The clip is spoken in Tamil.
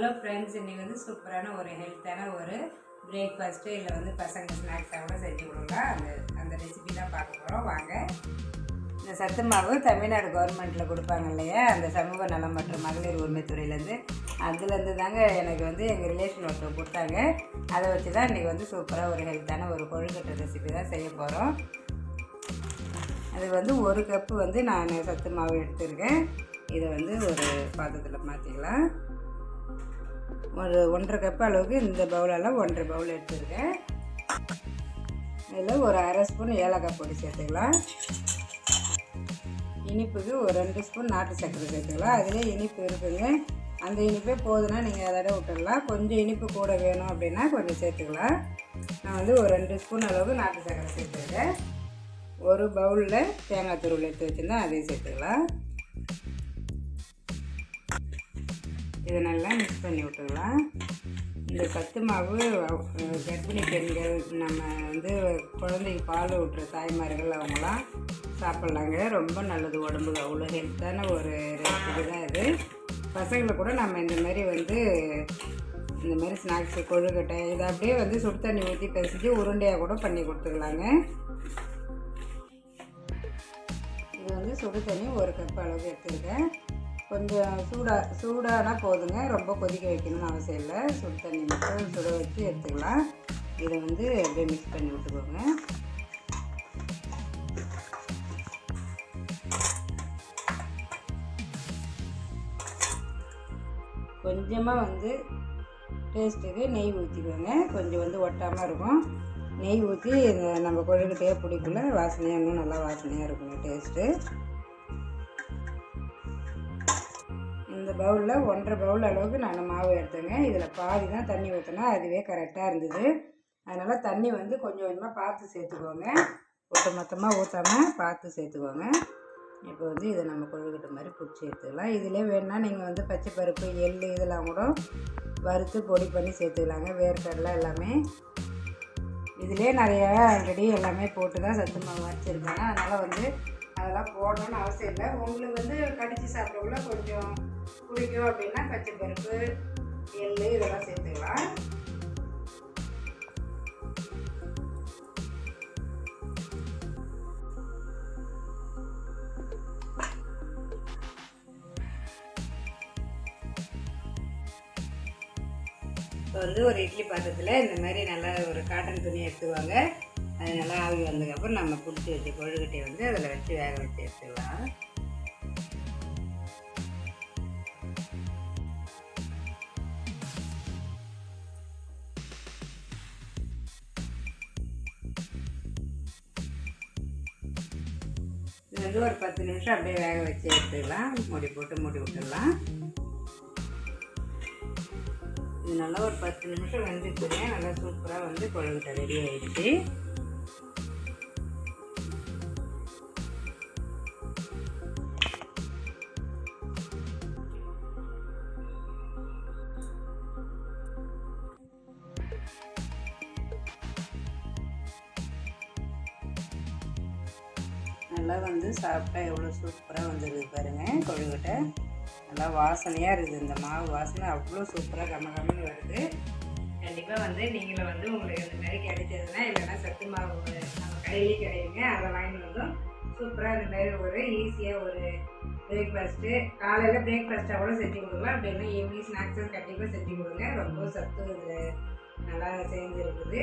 ஹலோ ஃப்ரெண்ட்ஸ் இன்றைக்கி வந்து சூப்பரான ஒரு ஹெல்த்தான ஒரு பிரேக்ஃபாஸ்ட்டு இல்லை வந்து பசங்க ஸ்நாக்ஸாக கூட செஞ்சு கொடுங்க. அந்த அந்த ரெசிபி தான் பார்க்க போகிறோம் வாங்க. இந்த சத்து மாவு தமிழ்நாடு கவர்மெண்ட்டில் கொடுப்பாங்க இல்லையா? அந்த சமூக நலம் மற்றும் மகளிர் உரிமைத்துறையிலேருந்து அதுலேருந்து தாங்க எனக்கு வந்து எங்கள் ரிலேஷன் ஒருத்தர் கொடுத்தாங்க. அதை வச்சு தான் இன்றைக்கி வந்து சூப்பராக ஒரு ஹெல்த்தான ஒரு கொழுக்கட்டை ரெசிபி தான் செய்ய போகிறோம் அது வந்து ஒரு கப்பு வந்து நான் சத்து மாவு எடுத்திருக்கேன். இதை வந்து ஒரு பாத்திரத்தில் மாற்றிக்கலாம் ஒரு ஒன்றரை கப் அளவுக்கு இந்த பவுலெல்லாம் ஒன்றரை பவுல் எடுத்துருக்கேன். இதில் ஒரு அரை ஸ்பூன் ஏலக்காய் பொடி சேர்த்துக்கலாம். இனிப்புக்கு ஒரு ரெண்டு ஸ்பூன் நாட்டு சர்க்கரை சேர்த்துக்கலாம். அதிலே இனிப்பு இருக்குங்க. அந்த இனிப்பே போதுன்னா நீங்கள் அதோட விட்டுடலாம் கொஞ்சம் இனிப்பு கூட வேணும் அப்படின்னா கொஞ்சம் சேர்த்துக்கலாம். நான் வந்து ஒரு ரெண்டு ஸ்பூன் அளவுக்கு நாட்டு சர்க்கரை சேர்த்துருக்கேன். ஒரு பவுலில் தேங்காய் துருள் எடுத்து வச்சுருந்தேன் அதையும் சேர்த்துக்கலாம். இதை நல்லா மிக்ஸ் பண்ணி விட்டுக்கலாம் இந்த சத்து மாவு கர்ப்பிணி பெண்கள் நம்ம வந்து குழந்தைக்கு பால் ஊட்டுற தாய்மார்கள் அவங்களாம் சாப்பிட்லாங்க. ரொம்ப நல்லது உடம்புக்கு அவ்வளோ ஹெல்த்தான ஒரு ரெசிபி தான் இது. பசங்களை கூட நம்ம இந்த மாதிரி வந்து இந்த மாதிரி ஸ்நாக்ஸு கொழுக்கட்டை இதை அப்படியே வந்து சுடு தண்ணி ஊற்றி பிசைஞ்சு உருண்டையாக கூட பண்ணி கொடுத்துக்கலாங்க இது வந்து சுடு தண்ணி ஒரு கப் அளவுக்கு எடுத்துருக்கேன். கொஞ்சம் சூடாக சூடானா போதுங்க. ரொம்ப கொதிக்க வைக்கணும்னு அவசியம் இல்லை. சுடு தண்ணி மட்டும் சுட வச்சு எடுத்துக்கலாம். இதை வந்து அப்படியே மிக்ஸ் பண்ணி விட்டுக்கோங்க. கொஞ்சமாக வந்து டேஸ்ட்டுக்கு நெய் ஊற்றிக்கோங்க கொஞ்சம் வந்து ஒட்டாமல் இருக்கும். நெய் ஊற்றி இந்த நம்ம கொழுக்கட்டையே பிடிக்குள்ள வாசனையாக இன்னும் நல்லா வாசனையாக இருக்குங்க டேஸ்ட்டு இந்த பவுலில் ஒன்றரை பவுல் அளவுக்கு நான் மாவு எடுத்தேங்க. இதில் பாதி தான் தண்ணி ஊற்றினா அதுவே கரெக்டாக இருந்தது. அதனால் தண்ணி வந்து கொஞ்சம் கொஞ்சமாக பார்த்து சேர்த்துக்கோங்க. ஒட்டு மொத்தமாக ஊற்றாமல் பார்த்து சேர்த்துக்கோங்க. இப்போ வந்து இதை நம்ம கொழுக்கட்டை மாதிரி பிடிச்சி எடுத்துக்கலாம். இதிலே வேணால் நீங்கள் வந்து பச்சை பருப்பு எள் இதெல்லாம் கூட வறுத்து பொடி பண்ணி சேர்த்துக்கலாங்க. வேர்க்கடலை எல்லாமே. இதிலே நிறையா ஆல்ரெடி எல்லாமே போட்டு தான் சத்து மாவு வச்சுருக்காங்க அதனால் வந்து அதெல்லாம் போடணும்னு அவசியம் இல்லை. உங்களுக்கு வந்து கடித்து சாப்பிட்றவங்கள கொஞ்சம் பிடிக்கும் அப்படின்னா பச்சை பருப்பு எள் இதெல்லாம் சேர்த்துக்கலாம். இப்போ வந்து ஒரு இட்லி பாத்திரத்தில் இந்த மாதிரி நல்லா ஒரு காட்டன் துணி எடுத்துவாங்க அது நல்லா ஆவி வந்ததுக்கப்புறம் நம்ம பிடிச்சி வச்சு கொழுக்கட்டையை வந்து அதில் வச்சு வேக வச்சு எடுத்துக்கலாம். இது வந்து ஒரு பத்து நிமிஷம் அப்படியே வேக வச்சு எடுத்துக்கலாம். மூடி போட்டு மூடி விட்டுடலாம். இது நல்லா ஒரு பத்து நிமிஷம் வந்துச்சு நல்லா சூப்பராக வந்து குழந்தை ரெடி ஆயிடுச்சு. நல்லா வந்து சாப்பிட்டா எவ்வளோ சூப்பராக வந்துருக்கு பாருங்க கொழுக்கட்டை நல்லா வாசனையாக இருக்குது இந்த மாவு வாசனை. அவ்வளோ சூப்பராக கம்ம கம்மன்னு வருது. கண்டிப்பாக வந்து நீங்களும் வந்து உங்களுக்கு இந்த மாதிரி கிடைச்சதுன்னா இல்லைன்னா சத்து மாவு நம்ம கடையிலே கிடைக்குங்க. அதை வாங்கிட்டு வந்தோம் சூப்பராக இந்த மாதிரி ஒரு ஈஸியாக ஒரு பிரேக்ஃபாஸ்ட்டு காலையில் பிரேக்ஃபாஸ்ட்டாக கூட செஞ்சு கொடுக்கலாம். அப்படின்னா ஈவினிங் ஸ்நாக்ஸும் கண்டிப்பாக செஞ்சு கொடுங்க. ரொம்ப சத்து இதில் நல்லா சேர்ந்துருக்குது